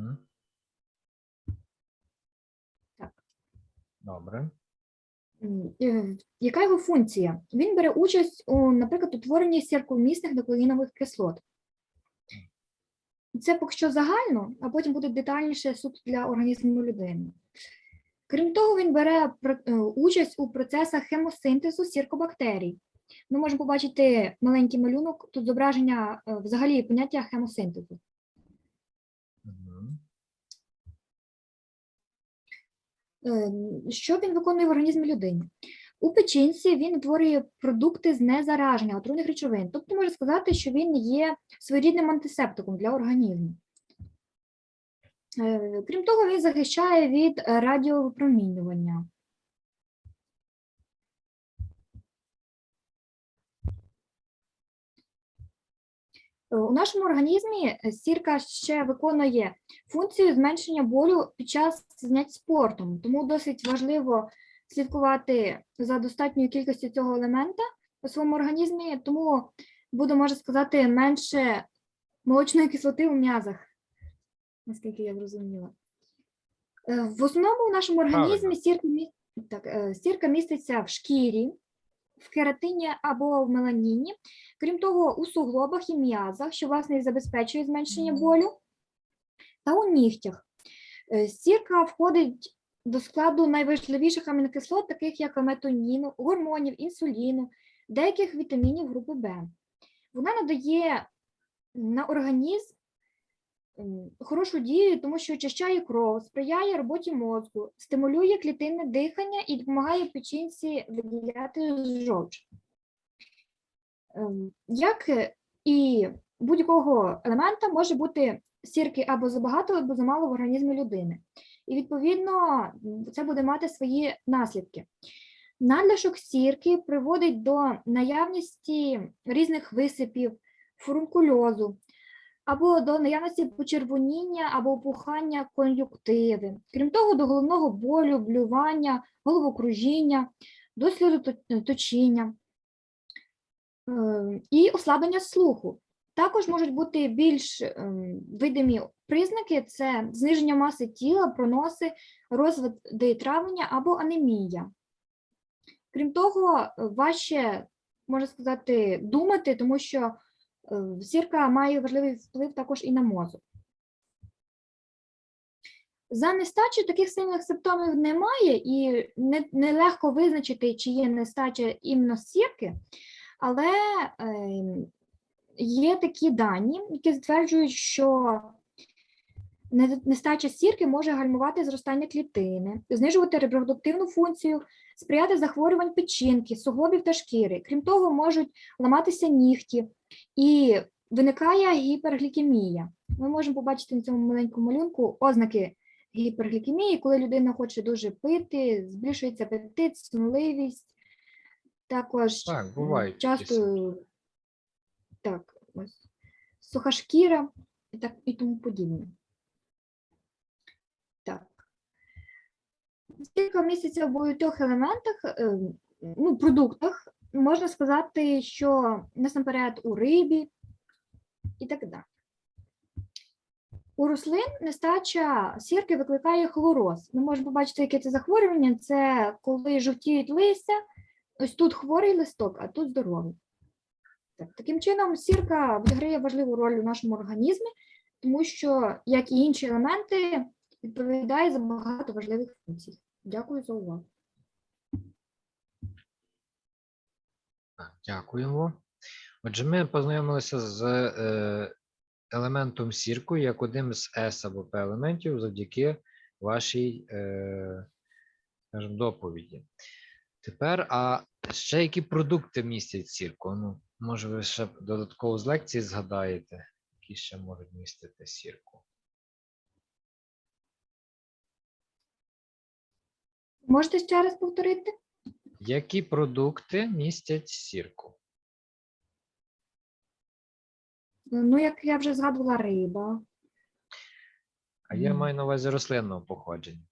М? Так. Добре. М, е, Яка його функція? Він бере участь у, наприклад, утворенні сірковмісних нуклеїнових кислот. Це поки що загально, а потім буде детальніше суто для організму людини. Крім того, він бере про- е, участь у процесах хемосинтезу сіркобактерій. Ми можемо побачити маленький малюнок, тут зображення е, взагалі поняття хемосинтезу. Е, Що він виконує в організмі людини? У печінці він утворює продукти з незараження отруйних речовин. Тобто можна сказати, що він є своєрідним антисептиком для організму. Е, Крім того, він захищає від радіовипромінювання. У нашому організмі е, сірка ще виконує функцію зменшення болю під час занять спортом, тому досить важливо слідкувати за достатньою кількістю цього елемента у своєму організмі, тому буде, можна сказати, менше молочної кислоти у м'язах, наскільки я зрозуміла. Е, В основному в нашому організмі сірка, так, е, сірка міститься в шкірі, в кератині або в меланіні. Крім того, у суглобах і м'язах, що власне і забезпечує зменшення болю, та у нігтях. Е, Сірка входить до складу найважливіших амінокислот, таких як метоніну, гормонів, інсуліну, деяких вітамінів групи Б. Вона надає на організм хорошу дію, тому що очищає кров, сприяє роботі мозку, стимулює клітинне дихання і допомагає печінці виділяти жовч. Ем, Як е, і будь-якого елемента може бути сірки або забагато, або замало в організмі людини. І відповідно це буде мати свої наслідки. Надлишок сірки приводить до наявності різних висипів, фурункульозу, або до наявності почервоніння або опухання кон'юктиви. Крім того, до головного болю, блювання, головокружіння, до сльозоточіння е, і ослаблення слуху. Також можуть бути більш ем, видимі признаки: це зниження маси тіла, проноси, розвиди травлення або анемія. Крім того, важче, можна сказати, думати, тому що е, сірка має важливий вплив також і на мозок. За нестачі таких сильних симптомів немає, і не, нелегко визначити, чи є нестача іменно сірки, але ем, є такі дані, які стверджують, що нестача сірки може гальмувати зростання клітини, знижувати репродуктивну функцію, сприяти захворювань печінки, суглобів та шкіри. Крім того, можуть ламатися нігті і виникає гіперглікемія. Ми можемо побачити на цьому маленькому малюнку ознаки гіперглікемії, коли людина хоче дуже пити, збільшується апетит, сонливість. Також Так, такі часто так, ось, суха шкіра і так і тому подібне. Так. Кілька місяців в багатьох елементах, е, ну, продуктах, можна сказати, що насамперед у рибі і так далі. У рослин нестача сірки викликає хлороз. Ми можемо побачити, яке це захворювання. Це коли жовтіють листя, ось тут хворий листок, а тут здоровий. Так, таким чином, сірка відіграє важливу роль у нашому організмі, тому що, як і інші елементи, відповідає за багато важливих функцій. Дякую за увагу. Дякуємо. Отже, ми познайомилися з е, елементом сірку як одним з S або P елементів завдяки вашій е, скажімо, доповіді. Тепер, а ще які продукти містять сірку? Ну, може, ви ще додатково з лекції згадаєте, які ще можуть містити сірку? Можете ще раз повторити? Які продукти містять сірку? Ну, як я вже згадувала, риба. А я маю на увазі рослинного походження.